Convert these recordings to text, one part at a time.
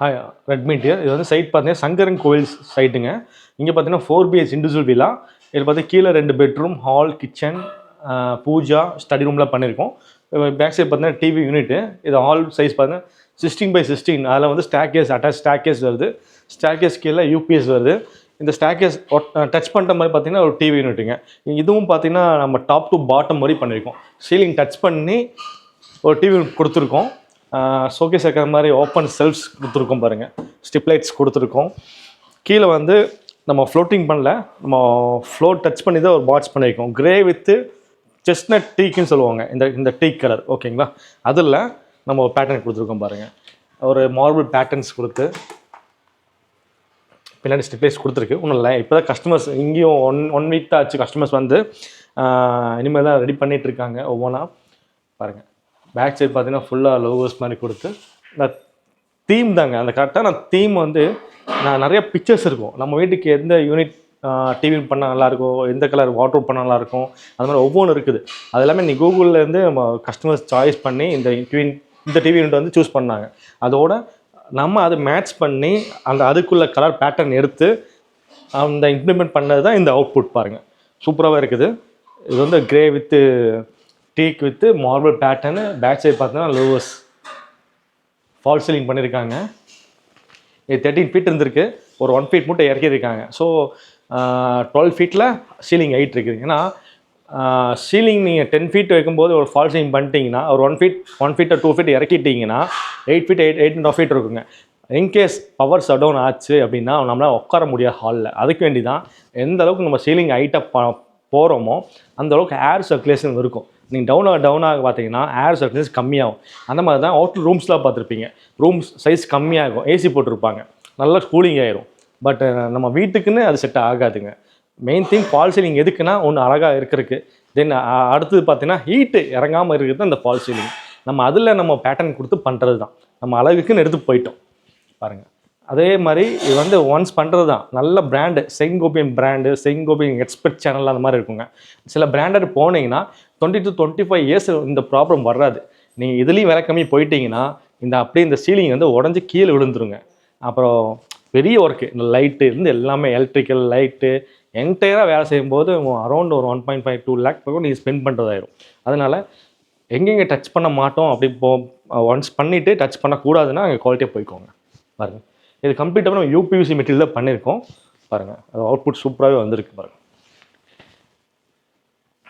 Hi Redmi dear இது வந்து side பார்த்தீங்கன்னா சங்கரன் கோவில் சைட்டுங்க இங்கே பார்த்தீங்கன்னா ஃபோர் பிஹெச் இண்டிவிஜுவல் வில்லா இதில் பார்த்தீங்கன்னா கீழே ரெண்டு bedroom hall kitchen puja study ரூம்லாம் பண்ணியிருக்கோம் பேக் சைடு பார்த்தீங்கன்னா டிவி யூனிட்டு இது ஹால் சைஸ் பார்த்தீங்கன்னா சிக்ஸ்டீன் பை சிக்ஸ்டீன் அதில் வந்து ஸ்டாக்கேஸ் அட்டாச் ஸ்டாக்கேஸ் வருது. ஸ்டாக்கேஸ் கீழே யூபிஎஸ் வருது. இந்த ஸ்டாக்கேஸ் டச் பண்ணுற மாதிரி பார்த்தீங்கன்னா ஒரு டிவி யூனிட்டுங்க இதுவும் பார்த்தீங்கன்னா நம்ம டாப் டு பாட்டம் மாதிரி பண்ணியிருக்கோம் சீலிங் டச் பண்ணி ஒரு டிவி கொடுத்துருக்கோம். ஷோகேஸ் இருக்கிற மாதிரி ஓப்பன் செல்ஃப்ஸ் கொடுத்துருக்கோம் பாருங்கள் ஸ்டிப்லைட்ஸ் கொடுத்துருக்கோம். கீழே வந்து நம்ம ஃப்ளோட்டிங் பண்ணல நம்ம ஃப்ளோர் டச் பண்ணி தான் ஒரு பாட்ச் பண்ணியிருக்கோம். கிரே வித்து செஸ்னட் டீக்குன்னு சொல்லுவாங்க. இந்த இந்த டீ கலர் ஓகேங்களா அதில் நம்ம ஒரு பேட்டர்ன் கொடுத்துருக்கோம் பாருங்கள் ஒரு மார்பிள் பேட்டர்ன்ஸ் கொடுத்து பின்னாடி ஸ்டிப்லைஸ் கொடுத்துருக்கு. ஒன்றும் இல்லை இப்போ தான் கஸ்டமர்ஸ் இங்கேயும் ஒன் ஒன் வீக் தான் ஆச்சு கஸ்டமர்ஸ் வந்து இனிமேல் தான் ரெடி பண்ணிகிட்ருக்காங்க இருக்காங்க ஒவ்வொன்றா பாருங்கள் பேக் சைடு பார்த்தீங்கன்னா ஃபுல்லாக லோகோஸ் மாதிரி கொடுத்து இந்த தீம் தாங்க. அந்த கரெக்டாக நான் தீம் வந்து நான் நிறைய பிக்சர்ஸ் இருக்கும். நம்ம வீட்டுக்கு எந்த யூனிட் டிவி பண்ணால் நல்லாயிருக்கும் எந்த கலர் வாட்டர் பண்ணால் நல்லாயிருக்கும் அது மாதிரி ஒவ்வொன்றும் இருக்குது. அது எல்லாமே நீ கூகுள்லேருந்து நம்ம கஸ்டமர்ஸ் சாய்ஸ் பண்ணி இந்த டிவி இந்த டிவி யூனிட் வந்து சூஸ் பண்ணாங்க. அதோட நம்ம அதை மேட்ச் பண்ணி அந்த அதுக்குள்ள கலர் பேட்டர்ன் எடுத்து அந்த இம்ப்ளிமெண்ட் பண்ணது தான் இந்த அவுட்புட் பாருங்கள் சூப்பராகவே இருக்குது. இது வந்து grey with teak with marble pattern back side பார்த்தீங்கன்னா லோவர்ஸ். ஃபால் சீலிங் பண்ணியிருக்காங்க. இது தேர்ட்டின் ஃபீட் இருந்திருக்கு. ஒரு ஒன் ஃபீட் மட்டும் இறக்கியிருக்காங்க. ஸோ டுவெல் ஃபீட்டில் சீலிங் ஹைட் இருக்குது ஏன்னா சீலிங் நீங்கள் டென் ஃபீட் வைக்கும்போது ஒரு ஃபால் சீலிங் பண்ணிட்டீங்கன்னா ஒரு ஒன் ஃபீட் ஒன் ஃபீட்டை two feet இறக்கிட்டீங்கன்னா eight feet eight eight and half feet இருக்குங்க. In case power shut down ஆச்சு அப்படின்னா நம்மளால் உட்கார முடியாது ஹாலில் அதுக்கு வேண்டி தான் எந்த அளவுக்கு நம்ம சீலிங் ஹைட்டாக ப போகிறோமோ அந்த அளவுக்கு ஏர் சர்க்குலேஷன் இருக்கும். நீங்கள் டவுன் ஆக டவுன் ஆக பார்த்தீங்கன்னா ஏர் சர்க்குலேஷன் கம்மியாகும். அந்த மாதிரி தான் ஹோட்டல் ரூம்ஸ்லாம் பார்த்துருப்பீங்க. ரூம்ஸ் சைஸ் கம்மியாகும். ஏசி போட்டிருப்பாங்க. நல்லா கூலிங் ஆயிரும். பட் நம்ம வீட்டுக்குன்னு அது செட் ஆகாதுங்க. மெயின் திங் ஃபால் சீலிங் எதுக்குன்னா ஒன்று அழகாக இருக்கிறதுக்கு. தென் அடுத்தது பார்த்தீங்கன்னா ஹீட்டு இறங்காமல் இருக்கிறது அந்த ஃபால் சீலிங் நம்ம அதில் நம்ம பேட்டர்ன் கொடுத்து பண்ணுறது தான். நம்ம அழகுக்குன்னு எடுத்து போயிட்டோம். பாருங்கள் அதே மாதிரி இது வந்து ஒன்ஸ் பண்ணுறது தான். நல்ல brand Saint Gobain brand Saint Gobain expert channel அந்த மாதிரி இருக்குங்க. சில பிராண்டட் போனீங்கன்னா twenty to twenty five years இந்த ப்ராப்ளம் வராது நீங்கள் இதுலேயும் விலை கம்மி போயிட்டீங்கன்னா இந்த அப்படியே இந்த சீலிங் வந்து உடஞ்சி கீழே விழுந்துருங்க. அப்புறம் பெரிய ஒர்க்கு இந்த லைட்டு இருந்து எல்லாமே எலக்ட்ரிக்கல் லைட்டு என்டையராக வேலை செய்யும்போது அரௌண்ட் ஒரு one point five to lakh பக்கம் நீங்கள் ஸ்பெண்ட் பண்ணுறதாயிரும் அதனால் எங்கெங்கே டச் பண்ண மாட்டோம் அப்படி போ ஒன்ஸ் பண்ணிவிட்டு டச் பண்ணக்கூடாதுன்னா அங்கே குவாலிட்டியாக போய்க்கோங்க. பாருங்கள் இது கம்ப்ளீட்டாக நம்ம யூபிவிசி மெட்டீரியல் பண்ணியிருக்கோம். பாருங்கள் அது அவுட்புட் சூப்பராகவே வந்திருக்கு பாருங்கள்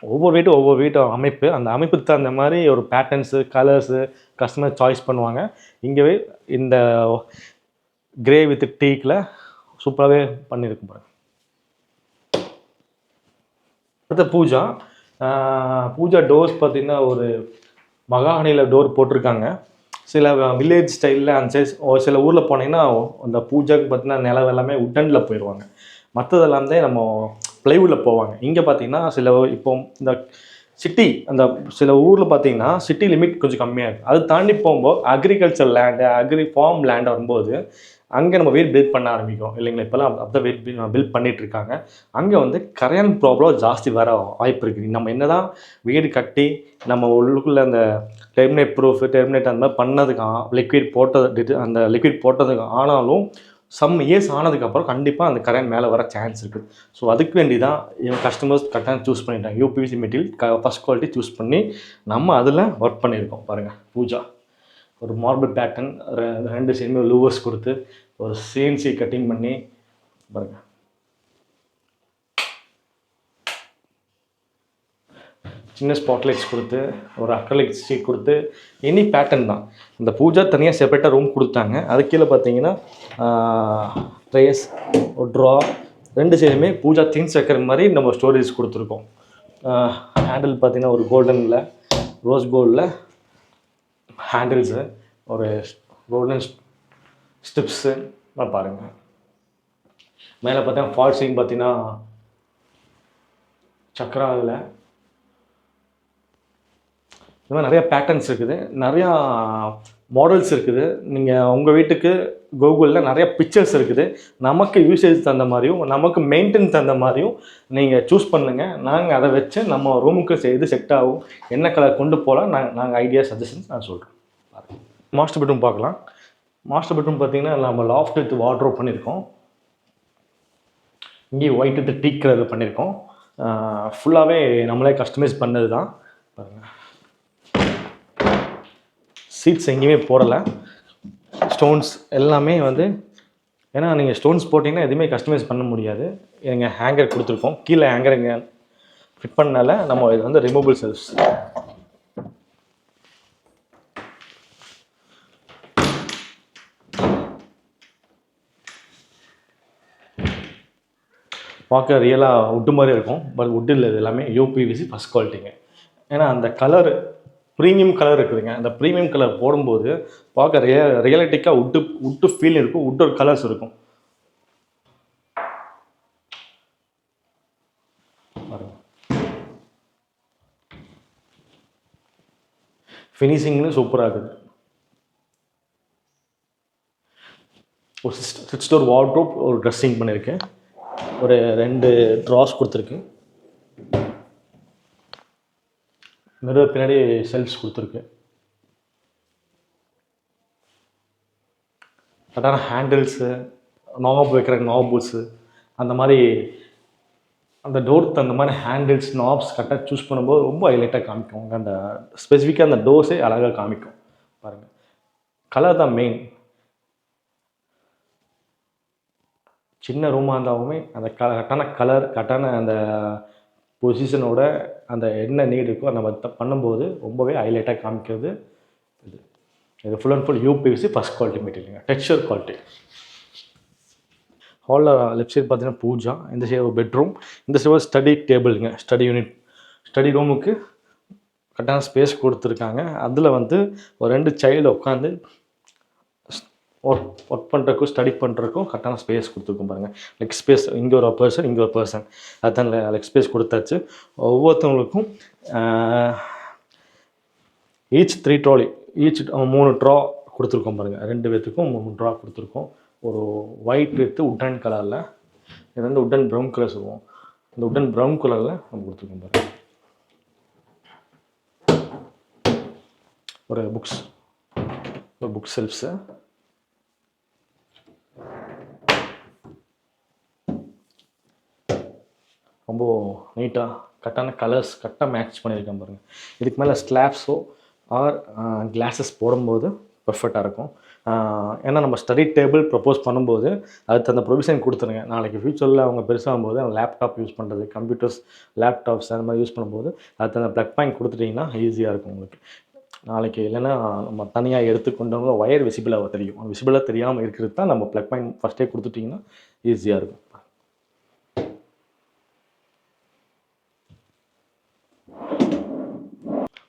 ஒவ்வொரு வீட்டும் ஒவ்வொரு வீட்டும் அமைப்பு. அந்த அமைப்புக்கு தகுந்த மாதிரி ஒரு பேட்டர்ன்ஸு கலர்ஸு கஸ்டமர் சாய்ஸ் பண்ணுவாங்க. இங்கேவே இந்த கிரே வித் டீக்கில் சூப்பராகவே பண்ணியிருக்கும் பாருங்க. அடுத்த பூஜா. பூஜா டோர்ஸ் பார்த்தீங்கன்னா ஒரு மகாகனியில் டோர் போட்டிருக்காங்க. சில வில்லேஜ் ஸ்டைலில் அந்த சைஸ் சில ஊரில் போனீங்கன்னா அந்த பூஜாக்கு பார்த்தீங்கன்னா நிலம் எல்லாமே உட்டனில் போயிடுவாங்க மற்றதெல்லாம் தான் நம்ம ப்ளைவுட்டில் போவாங்க. இங்கே பார்த்தீங்கன்னா சில இப்போ இந்த சிட்டி அந்த சில ஊரில் பார்த்தீங்கன்னா சிட்டி லிமிட் கொஞ்சம் கம்மியாக இருக்குது அது தாண்டி போகும்போது agriculture land agri farm land வரும்போது அங்கே நம்ம வீடு பில்ட் பண்ண ஆரம்பிக்கும் இல்லைங்களா? இப்போல்லாம் அப்போ வீடு பில்ட் பண்ணிட்டு இருக்காங்க. அங்கே வந்து கரையான் ப்ராப்ளம் ஜாஸ்தி வர வாய்ப்பு இருக்குது நம்ம என்ன தான் வீடு கட்டி நம்ம உள்ளுக்குள்ளே அந்த டெர்மினேட் ப்ரூஃப் டெர்மினேட் அந்த மாதிரி பண்ணதுக்கு லிக்விட் போட்டது அந்த லிக்விட் போட்டதுக்கு ஆனாலும் சம் இயர்ஸ் ஆனதுக்கப்புறம் கண்டிப்பாக அந்த கரண்ட் மேலே வர சான்ஸ் இருக்குது ஸோ அதுக்கு வேண்டி தான் இவங்க கஸ்டமர்ஸ் கரெக்டாக சூஸ் பண்ணிட்டாங்க. யூபிவிசி மெட்டீரியல் க ஃபஸ்ட் குவாலிட்டி சூஸ் பண்ணி நம்ம அதில் ஒர்க் பண்ணியிருக்கோம். பாருங்கள் பூஜா. ஒரு மார்பிள் பேட்டர்ன் ரெண்டு சைடுமே லூவர்ஸ் கொடுத்து ஒரு சிஎன்சி கட்டிங் பண்ணி பாருங்கள் சின்ன ஸ்பாட்லைட்ஸ் கொடுத்து ஒரு அக்ரலிக் கொடுத்து எனி பேட்டர்ன் தான். இந்த பூஜா தனியாக செப்பரேட்டாக ரூம் கொடுத்தாங்க. அது கீழே பார்த்தீங்கன்னா ட்ரேஸ் ஒரு ட்ரா ரெண்டு சைடுமே பூஜா திங்ஸ் வைக்கிற மாதிரி நம்ம ஸ்டோரேஜ் கொடுத்துருக்கோம். ஹேண்டில் பார்த்தீங்கன்னா ஒரு கோல்டனில் ரோஸ் கோல்டில் ஹேண்டில்ஸு ஒரு கோல்டன் ஸ்டிப்ஸு பாருங்கள் மேலே பார்த்தீங்கன்னா ஃபால் பார்த்தீங்கன்னா சக்கரா இதில் இந்த மாதிரி நிறையா பேட்டர்ன்ஸ் இருக்குது. நிறையா மாடல்ஸ் இருக்குது. நீங்கள் உங்கள் வீட்டுக்கு கூகுளில் நிறைய பிக்சர்ஸ் இருக்குது. நமக்கு யூசேஜ் தகுந்த மாதிரியும் நமக்கு மெயின்டெனன்ஸ் தகுந்த மாதிரியும் நீங்கள் சூஸ் பண்ணுங்கள் நாங்கள் அதை வச்சு நம்ம ரூமுக்கு எது செட் ஆகும் என்ன கலர் கொண்டு போகலாம் நாங்கள் நாங்கள் ஐடியா சஜஷன்ஸ் நான் சொல்கிறேன் மாஸ்டர் பெட்ரூம் பார்க்கலாம். மாஸ்டர் பெட்ரூம் பார்த்தீங்கன்னா நம்ம லாஃப்ட் வித் வாட்ரோப் பண்ணியிருக்கோம். இங்கேயும் ஒயிட் வித் டீ கலர் பண்ணியிருக்கோம். ஃபுல்லாகவே நம்மளே கஸ்டமைஸ் பண்ணது தான் பாருங்கள் சீட்ஸ் எங்கேயுமே போடலை. ஸ்டோன்ஸ் எல்லாமே வந்து ஏன்னா நீங்கள் ஸ்டோன்ஸ் போட்டிங்கன்னா எதுவுமே கஸ்டமைஸ் பண்ண முடியாது. எங்கள் ஹேங்கர் கொடுத்துருக்கோம். கீழே ஹேங்கர் இங்கே ஃபிட் பண்ணனால நம்ம இது வந்து ரிமூவபிள் செல்ஃப்ஸ் பார்க்க ரியலாக உட்டு மாதிரி இருக்கும். பட் உட்டு இல்லை இது எல்லாமே யூபிவிசி ஃபஸ்ட் குவாலிட்டிங்க ஏன்னா அந்த கலர் ப்ரீமியம் கலர் இருக்குதுங்க. அந்த ப்ரீமியம் கலர் போடும்போது பார்க்க ரிய ரியலிட்டிக்காக உட்டு உட்டு ஃபீல் இருக்கும் உட்டு கலர்ஸ் இருக்கும். ஃபினிஷிங்னு சூப்பராக இருக்குது. ஒரு சிக்ஸ் சிக்ஸ் டோர் வார்ட்ரோப் ஒரு ட்ரெஸ்ஸிங் பண்ணியிருக்கேன் ஒரு ரெண்டு ட்ராஸ் கொடுத்துருக்கு மிரர் பின்னாடி செல்ஃப்ஸ் கொடுத்துருக்கு. கரெக்டான ஹேண்டில்ஸு நாப் வைக்கிற நோபுஸு அந்த மாதிரி அந்த டோர் அந்த மாதிரி ஹேண்டில்ஸ் நாப்ஸ் கரெக்டாக சூஸ் பண்ணும்போது ரொம்ப ஹைலைட்டாக காமிக்கும். அந்த ஸ்பெசிஃபிக்காக அந்த டோர்ஸே அழகாக காமிக்கும். பாருங்கள் கலர் தான் மெயின் சின்ன ரூமாக இருந்தாலுமே அந்த க கரெக்டான கலர் கரெக்டான அந்த பொசிஷனோட அந்த என்ன நீடு இருக்கோ நம்ம பண்ணும்போது ரொம்பவே ஹைலைட்டாக காமிக்கிறது இது. இது full and full UPVC first quality material texture quality ஹாலில் லெஃப்ட் சைடு பார்த்தீங்கன்னா பூஜா இந்த சைடு ஒரு பெட்ரூம் இந்த சைடு ஸ்டடி டேபிளுங்க ஸ்டடி யூனிட் ஸ்டடி ரூமுக்கு கரெக்டான ஸ்பேஸ் கொடுத்துருக்காங்க. அதில் வந்து ஒரு ரெண்டு சைல்டு உட்காந்து ஒர்க் ஒர்க் பண்ணுறக்கும் ஸ்டடி பண்ணுறதுக்கும் கரெக்டான ஸ்பேஸ் கொடுத்துருக்கோம் பாருங்கள் லெக் ஸ்பேஸ் இங்கே ஒரு பர்சன் இங்கே ஒரு பர்சன் அதுதான் லெக் ஸ்பேஸ் கொடுத்தாச்சு. ஒவ்வொருத்தவங்களுக்கும் ஈச் த்ரீ ட்ராலி ஈச் மூணு ட்ரா கொடுத்துருக்கோம் பாருங்கள் ரெண்டு பேர்த்துக்கும் மூணு ட்ரா கொடுத்துருக்கோம். ஒரு ஒயிட் வித்து உட்டன் கலரில் இது வந்து உட்டன் ப்ரௌன் கலர் சொல்லுவோம். இந்த உட்டன் ப்ரௌன் கலரில் நம்ம கொடுத்துருக்கோம் பாருங்கள் ஒரு புக்ஸ் ஒரு புக் செல்ஃப்ஸு ரொம்ப நீட்டாக கரெக்டான கலர்ஸ் கரெக்டாக மேட்ச் பண்ணியிருக்கேன் பாருங்கள் இதுக்கு மேலே ஸ்லாப்ஸோ ஆர் கிளாஸஸ் போடும்போது பர்ஃபெக்டாக இருக்கும். ஏன்னா நம்ம ஸ்டடி டேபிள் ப்ரப்போஸ் பண்ணும்போது அதுக்கு அந்த ப்ரொவிஷன் கொடுத்துருங்க. நாளைக்கு ஃப்யூச்சரில் அவங்க பெருசாகும்போது அவங்க லேப்டாப் யூஸ் பண்ணுறது கம்ப்யூட்டர்ஸ் லேப்டாப்ஸ் அந்த மாதிரி யூஸ் பண்ணும்போது அதுக்கு அந்த ப்ளக் பாயிண்ட் கொடுத்துட்டிங்கன்னா ஈஸியாக இருக்கும் உங்களுக்கு. நாளைக்கு இல்லைன்னா நம்ம தனியாக எடுத்துக்கொண்டவங்க ஒயர் விசிபிளாக தெரியும். விசிபிளாக தெரியாமல் இருக்கிறது தான் நம்ம ப்ளக் பாயிண்ட் ஃபஸ்ட்டே கொடுத்துட்டிங்கன்னா ஈஸியாக இருக்கும்.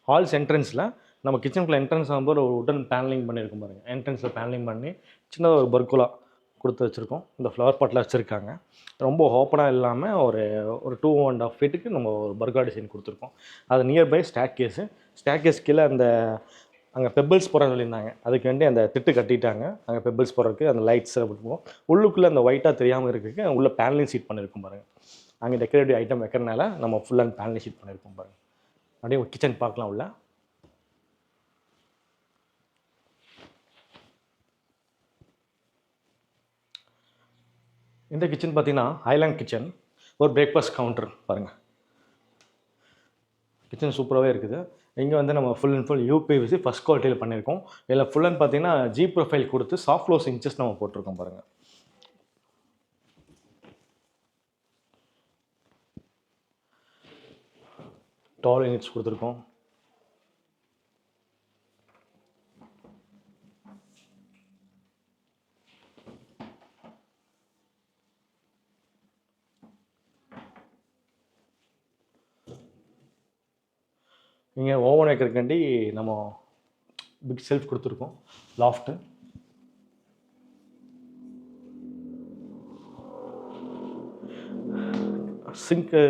ஹால்ஸ் என்ட்ரன்ஸில் நம்ம கிச்சனுக்குள்ள என்ட்ரன்ஸ் ஆகும்போது ஒரு உடன் பேனலிங் பண்ணியிருக்கோம் பாருங்க. என்ட்ரன்ஸில் பேனலிங் பண்ணி சின்னதாக ஒரு பர்குலா கொடுத்து வச்சுருக்கோம். இந்த ஃப்ளவர் பாட்டில் வச்சுருக்காங்க. ரொம்ப ஓப்பனாக இல்லாமல் ஒரு ஒரு டூ அண்ட் ஆஃப் ஃபீட்டுக்கு நம்ம ஒரு பர்கா டிசைன் கொடுத்துருக்கோம். அது nearby stock case stock case கீழே அந்த அங்கே பெபிள்ஸ் போட சொல்லியிருந்தாங்க. அதுக்கு வேண்டி அந்த திட்டு கட்டிட்டாங்க. அங்கே பெபிள்ஸ் போடுறதுக்கு அந்த லைட்ஸ் போட்டுருவோம் உள்ளுக்குள்ளே அந்த ஒயிட்டாக தெரியாமல் இருக்குது உள்ளே பேனலிங் சீட் பண்ணியிருக்கோம் பாருங்கள் அங்கே டெக்கரேட்டிவ் ஐட்டம் வைக்கிறனால நம்ம ஃபுல் அண்ட் பேனலிங் சீட் பண்ணியிருக்கோம் பாருங்கள் அப்படியே கிச்சன் பார்க்கலாம் உள்ள. இந்த கிச்சன் பார்த்தீங்கன்னா ஹைலாண்ட் கிச்சன் ஒரு பிரேக்ஃபாஸ்ட் கவுண்டர் பாருங்கள் கிச்சன் சூப்பராகவே இருக்குது. இங்கே வந்து நம்ம full and full UPVC first குவாலிட்டியில் பண்ணியிருக்கோம். இதில் ஃபுல் அண்ட் பார்த்தீங்கன்னா ஜி ப்ரொஃபைல் கொடுத்து சாஃப்ட் க்ளோஸ் இன்ச்சஸ் நம்ம போட்டிருக்கோம் பாருங்கள் டால் யூனிட்ஸ் கொடுத்துருக்கோம். இங்கே ஓவன் வைக்கிறதுக்காண்டி நம்ம பிக் செல்ஃப் கொடுத்துருக்கோம் லாஃப்ட்டு சிங்க்கு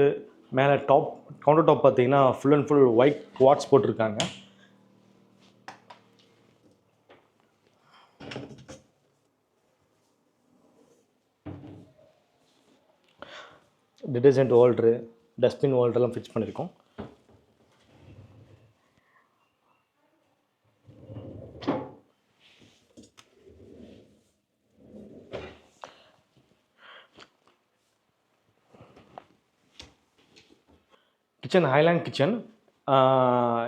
மேலே டாப் கவுண்டர் டாப் பார்த்தீங்கன்னா full and full white quartz போட்டிருக்காங்க. டிடர்ஜென்ட் ஹோல்ட்ரு டஸ்ட்பின் ஹோல்டர்லாம் ஃபிக்ஸ் பண்ணியிருக்கோம். கிச்சன் ஹைலாண்ட் கிச்சன்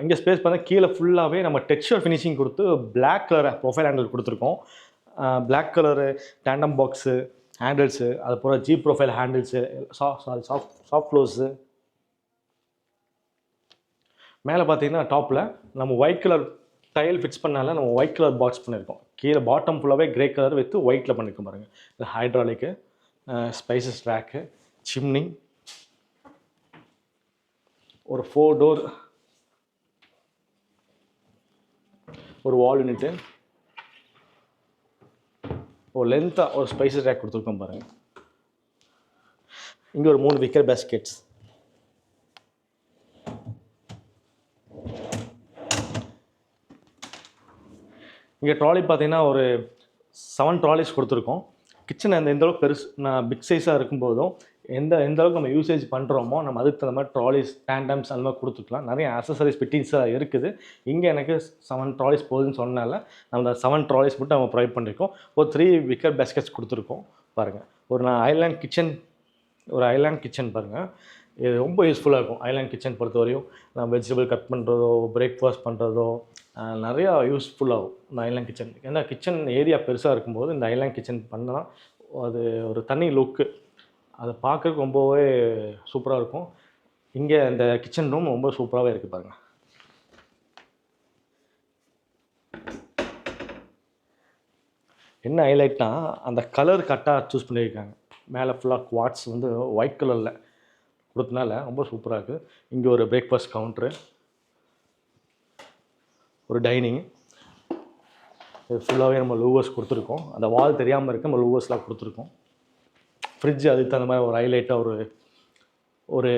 இங்கே ஸ்பேஸ் பார்த்தா கீழே ஃபுல்லாகவே நம்ம டெக்ஸ்டர் ஃபினிஷிங் கொடுத்து பிளாக் கலர் ப்ரொஃபைல் ஹேண்டில் கொடுத்துருக்கோம். Black colour tandem box handles அது போல் ஜி ப்ரொஃபைல் ஹேண்டில்ஸு சா சாரி சாஃப்ட் சாஃப்ட் ஃப்ளோஸு மேலே பார்த்தீங்கன்னா டாப்பில் நம்ம ஒயிட் கலர் டைல் ஃபிக்ஸ் பண்ணால நம்ம ஒயிட் கலர் பாக்ஸ் பண்ணியிருக்கோம் கீழே பாட்டம் ஃபுல்லாகவே கிரே கலர் வித்து ஒயிட்டில் பண்ணியிருக்கோம் பாருங்கள் இது ஹைட்ராலிக்கு ஸ்பைசஸ் ரேக்கு சிம்னி ஒரு ஃபோர் டோர் ஒரு வால் யூனிட்டு ஒரு லென்த்தாக ஒரு ஸ்பைசஸ் ரேக் கொடுத்துருக்கோம் பாருங்கள் இங்கே ஒரு மூணு விக்கர் பேஸ்கெட்ஸ் இங்கே ட்ராலி பார்த்தீங்கன்னா ஒரு செவன் ட்ராலிஸ் கொடுத்துருக்கோம். கிச்சன் அந்த எந்த அளவுக்கு பெருசு நான் பிக் சைஸாக இருக்கும்போதும் எந்த எந்த அளவுக்கு நம்ம யூசேஜ் பண்ணுறோமோ நம்ம அதுக்கு தகுந்த மாதிரி ட்ராலிஸ் டேண்டம்ஸ் அந்த மாதிரி கொடுத்துக்கலாம். நிறைய அசசரிஸ் ஃபிட்டிங்ஸாக இருக்குது. இங்கே எனக்கு செவன் ட்ராலிஸ் போகுதுன்னு சொன்னால நம்ம அந்த செவன் ட்ராலிஸ் மட்டும் நம்ம ப்ரொவைட் பண்ணியிருக்கோம் ஒரு த்ரீ விக்கர் பேஸ்கெட்ஸ் கொடுத்துருக்கோம். பாருங்கள் ஒரு நான் ஐலாண்ட் கிச்சன் ஒரு ஐலாண்ட் கிச்சன் பாருங்கள் இது ரொம்ப யூஸ்ஃபுல்லாக இருக்கும். ஐலாண்ட் கிச்சன் பொறுத்தவரையும் நான் வெஜிடபிள் கட் பண்ணுறதோ பிரேக்ஃபாஸ்ட் பண்ணுறதோ நிறையா யூஸ்ஃபுல்லாகும் இந்த ஐலாண்ட் கிச்சன் ஏன்னா கிச்சன் ஏரியா பெருசாக இருக்கும்போது இந்த ஐலாண்ட் கிச்சன் பண்ணால் அது ஒரு தனி லுக்கு அதை பார்க்கறதுக்கு ரொம்பவே சூப்பராக இருக்கும். இங்கே இந்த கிச்சன் ரூம் ரொம்ப சூப்பராகவே இருக்குது பாருங்கள் என்ன ஹைலைட்னா அந்த கலர் கரெக்டாக சூஸ் பண்ணியிருக்காங்க. மேலே ஃபுல்லாக குவாட்ஸ் வந்து ஒயிட் கலரில் கொடுத்தனால ரொம்ப சூப்பராக இருக்குது இங்கே ஒரு பிரேக்ஃபாஸ்ட் கவுண்ட்ரு ஒரு டைனிங் இது ஃபுல்லாகவே நம்ம லூவர்ஸ் கொடுத்துருக்கோம். அந்த வால் தெரியாமல் இருக்க நம்ம லூவர்ஸ்லாம் கொடுத்துருக்கோம். ஃப்ரிட்ஜ் அதுக்கு தகுந்த மாதிரி ஒரு ஹைலைட்டாக ஒரு ஒரு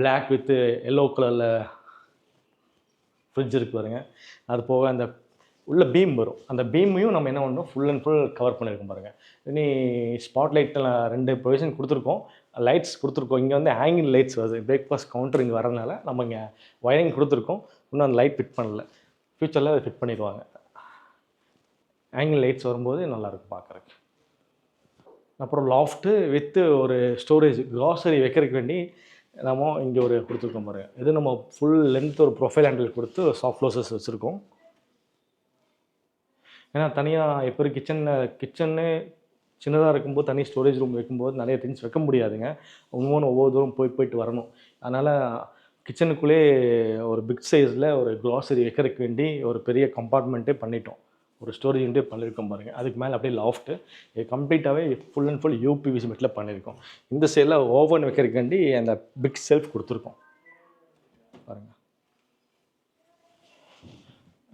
பிளாக் வித்து எல்லோ கலரில் ஃப்ரிட்ஜ் இருக்கு பாருங்க. அது போக அந்த உள்ள பீம் வரும். அந்த பீமையும் நம்ம என்ன பண்ணோம் ஃபுல் அண்ட் ஃபுல் கவர் பண்ணியிருக்கோம் பாருங்கள் இனி ஸ்பாட் லைட்டில் ரெண்டு ப்ரொவிஷன் கொடுத்துருக்கோம். லைட்ஸ் கொடுத்துருக்கோம். இங்கே வந்து ஹேங்கிங் லைட்ஸ் வருது. பிரேக்ஃபாஸ்ட் கவுண்டர் இங்கே வரதுனால நம்ம இங்கே ஒயரிங் கொடுத்துருக்கோம். இன்னும் அந்த லைட் ஃபிட் பண்ணல. ஃப்யூச்சரில் அதை ஃபிட் பண்ணிடுவாங்க. ஹேங்கிங் லைட்ஸ் வரும்போது நல்லாயிருக்கும் பார்க்குறக்கு அப்புறம் லாஃப்ட்டு வித்து ஒரு ஸ்டோரேஜ் க்ராசரி வைக்கிறதுக்கு வேண்டி நம்ம இங்கே ஒரு கொடுத்துருக்கோம் பாருங்க. இது நம்ம ஃபுல் லென்த் ஒரு ப்ரொஃபைல் ஹேண்டில் கொடுத்து சாஃப்ட் க்ளோசஸ் வச்சுருக்கோம். ஏன்னா தனியாக எப்போ கிச்சனில் கிச்சன்னு சின்னதாக இருக்கும்போது தனி ஸ்டோரேஜ் ரூம் வைக்கும்போது நிறைய திங்ஸ் வைக்க முடியாதுங்க. ஒவ்வொன்று ஒவ்வொரு தூரம் போய் போயிட்டு வரணும். அதனால் கிச்சனுக்குள்ளே ஒரு பிக் சைஸில் ஒரு க்ராசரி வைக்கிறதுக்கு வேண்டி ஒரு பெரிய கம்பார்ட்மெண்ட்டே பண்ணிட்டோம். ஒரு ஸ்டோரேஜ் யூனிட்டே பண்ணியிருக்கோம் பாருங்கள் அதுக்கு மேலே அப்படியே லாஃப்ட்டு இது கம்ப்ளீட்டாகவே ஃபுல் அண்ட் ஃபுல் யூபிவிசி மெட்டில் பண்ணியிருக்கோம். இந்த சைடில் ஓவன் வைக்கிறதுக்காண்டி அந்த பிக் செல்ஃப் கொடுத்துருக்கோம். பாருங்கள்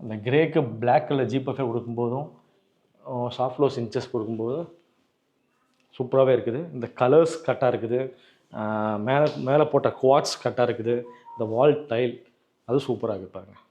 அந்த கிரேக்கு பிளாக் கலர் ஜிபஃபே கொடுக்கும்போதும் சாஃப்ட்லோஸ் இன்ச்சஸ் கொடுக்கும்போது சூப்பராகவே இருக்குது. இந்த கலர்ஸ் கரெக்டாக இருக்குது. மேலே மேலே போட்ட குவாட்ஸ் கரெக்டாக இருக்குது. இந்த வால் டைல் அது சூப்பராக இருக்குது பாருங்கள்